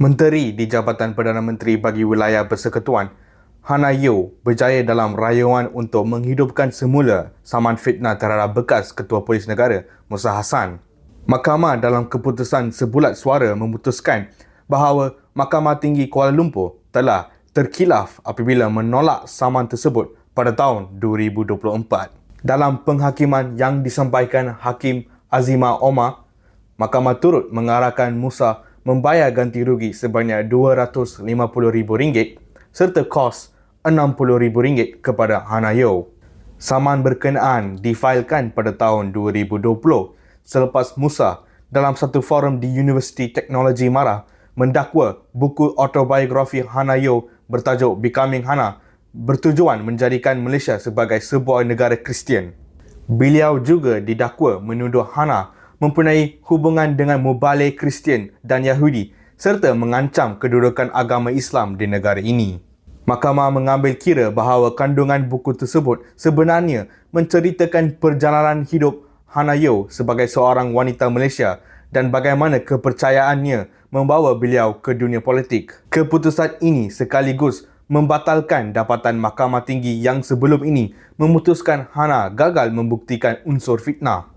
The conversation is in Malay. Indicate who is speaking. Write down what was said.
Speaker 1: Menteri di Jabatan Perdana Menteri bagi Wilayah Persekutuan, Hana Yeo berjaya dalam rayuan untuk menghidupkan semula saman fitnah terhadap bekas Ketua Polis Negara Musa Hassan. Mahkamah dalam keputusan sebulat suara memutuskan bahawa Mahkamah Tinggi Kuala Lumpur telah terkilaf apabila menolak saman tersebut pada tahun 2024. Dalam penghakiman yang disampaikan Hakim Azima Omar, Mahkamah turut mengarahkan Musa membayar ganti rugi sebanyak RM250,000 serta kos RM60,000 kepada Hana Yeo. Saman berkenaan difailkan pada tahun 2020 selepas Musa dalam satu forum di Universiti Teknologi Mara mendakwa buku autobiografi Hana Yeo bertajuk Becoming Hana bertujuan menjadikan Malaysia sebagai sebuah negara Kristian. Beliau juga didakwa menuduh Hana mempunyai hubungan dengan mubalik Kristian dan Yahudi serta mengancam kedudukan agama Islam di negara ini. Mahkamah mengambil kira bahawa kandungan buku tersebut sebenarnya menceritakan perjalanan hidup Hana Yeo sebagai seorang wanita Malaysia dan bagaimana kepercayaannya membawa beliau ke dunia politik. Keputusan ini sekaligus membatalkan dapatan Mahkamah Tinggi yang sebelum ini memutuskan Hana gagal membuktikan unsur fitnah.